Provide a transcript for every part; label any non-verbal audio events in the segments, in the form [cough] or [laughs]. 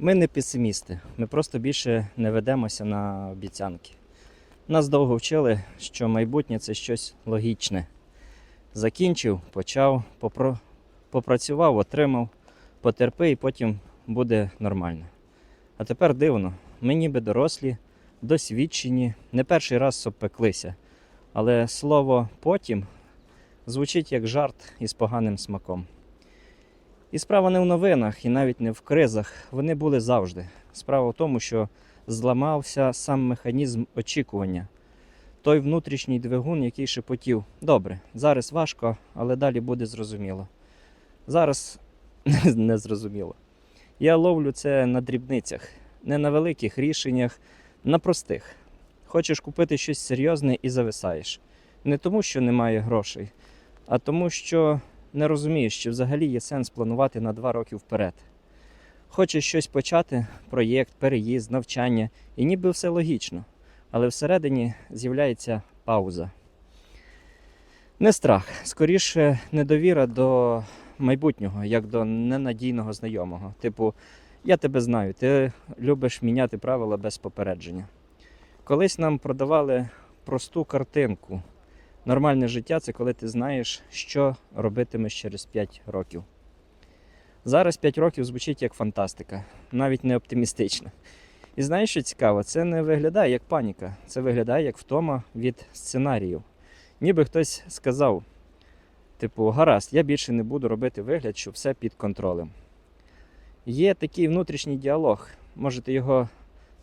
Ми не песимісти, ми просто більше не ведемося на обіцянки. Нас довго вчили, що майбутнє це щось логічне. Закінчив, почав, попро... попрацював, отримав, потерпи і потім буде нормально. А тепер дивно, ми ніби дорослі, досвідчені, не перший раз обпеклися. Але слово потім звучить як жарт із поганим смаком. І справа не в новинах, і навіть не в кризах. Вони були завжди. Справа в тому, що зламався сам механізм очікування. Той внутрішній двигун, який шепотів. Добре, зараз важко, але далі буде зрозуміло. Зараз [laughs] не зрозуміло. Я ловлю це на дрібницях, не на великих рішеннях, на простих. Хочеш купити щось серйозне і зависаєш. Не тому, що немає грошей, а тому, що не розумієш, чи взагалі є сенс планувати на два роки вперед. Хочеш щось почати, проєкт, переїзд, навчання, і ніби все логічно, але всередині з'являється пауза. Не страх, скоріше недовіра до майбутнього, як до ненадійного знайомого. Типу, я тебе знаю, ти любиш міняти правила без попередження. Колись нам продавали просту картинку. Нормальне життя це коли ти знаєш, що робитимеш через 5 років. Зараз 5 років звучить як фантастика, навіть не оптимістично. І знаєш, що цікаво, це не виглядає як паніка, це виглядає як втома від сценаріїв. Ніби хтось сказав: типу, гаразд, я більше не буду робити вигляд, що все під контролем. Є такий внутрішній діалог, може, ти його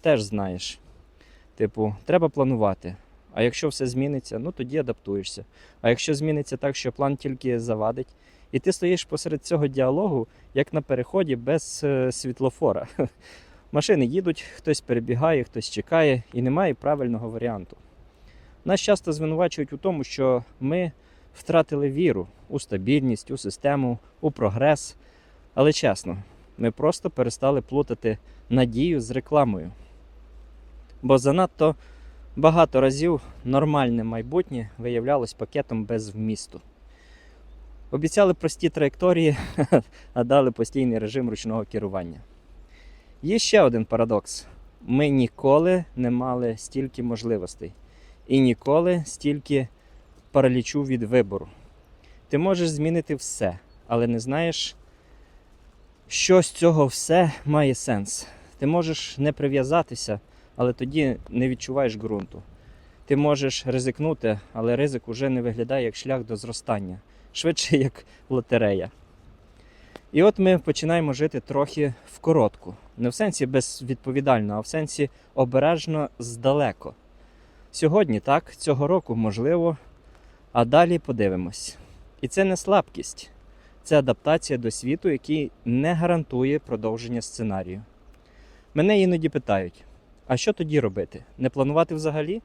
теж знаєш. Типу, треба планувати. А якщо все зміниться, ну тоді адаптуєшся. А якщо зміниться так, що план тільки завадить, і ти стоїш посеред цього діалогу, як на переході без е, світлофора. [laughs] Машини їдуть, хтось перебігає, хтось чекає, і немає правильного варіанту. Нас часто звинувачують у тому, що ми втратили віру у стабільність, у систему, у прогрес. Але чесно, ми просто перестали плутати надію з рекламою. Бо занадто багато разів нормальне майбутнє виявлялось пакетом без вмісту. Обіцяли прості траєкторії, [laughs] а дали постійний режим ручного керування. Є ще один парадокс: ми ніколи не мали стільки можливостей і ніколи стільки паралічу від вибору. Ти можеш змінити все, але не знаєш, що з цього все має сенс. Ти можеш не прив'язатися, але тоді не відчуваєш ґрунту. Ти можеш ризикнути, але ризик уже не виглядає як шлях до зростання, швидше [laughs] як лотерея. І от ми починаємо жити трохи в коротку. Не в сенсі безвідповідально, а в сенсі обережно здалеко. Сьогодні так, цього року можливо, а далі подивимось. І це не слабкість, це адаптація до світу, який не гарантує продовження сценарію. Мене іноді питають: а що тоді робити? Не планувати взагалі?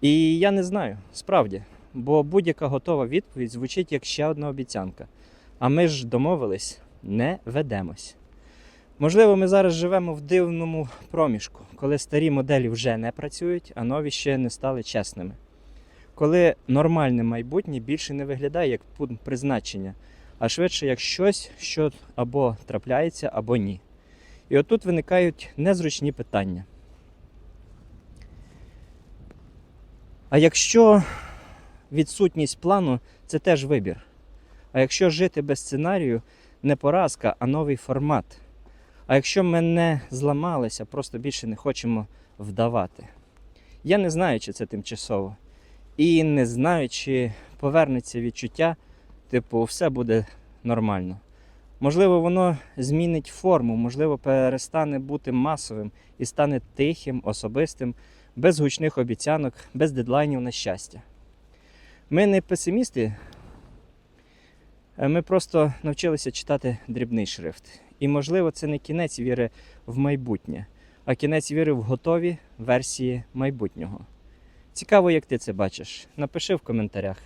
І я не знаю, справді, бо будь-яка готова відповідь звучить як ще одна обіцянка. А ми ж домовились, не ведемось. Можливо, ми зараз живемо в дивному проміжку, коли старі моделі вже не працюють, а нові ще не стали чесними. Коли нормальне майбутнє більше не виглядає як пункт призначення, а швидше як щось, що або трапляється, або ні. І отут виникають незручні питання. А якщо відсутність плану це теж вибір. А якщо жити без сценарію, не поразка, а новий формат. А якщо ми не зламалися, просто більше не хочемо вдавати. Я не знаю, чи це тимчасово. І не знаю, чи повернеться відчуття, типу, все буде нормально. Можливо, воно змінить форму, можливо, перестане бути масовим і стане тихим, особистим, без гучних обіцянок, без дедлайнів на щастя. Ми не песимісти, Ми просто навчилися читати дрібний шрифт. І, можливо, це не кінець віри в майбутнє, а кінець віри в готові версії майбутнього. Цікаво, як ти це бачиш. Напиши в коментарях.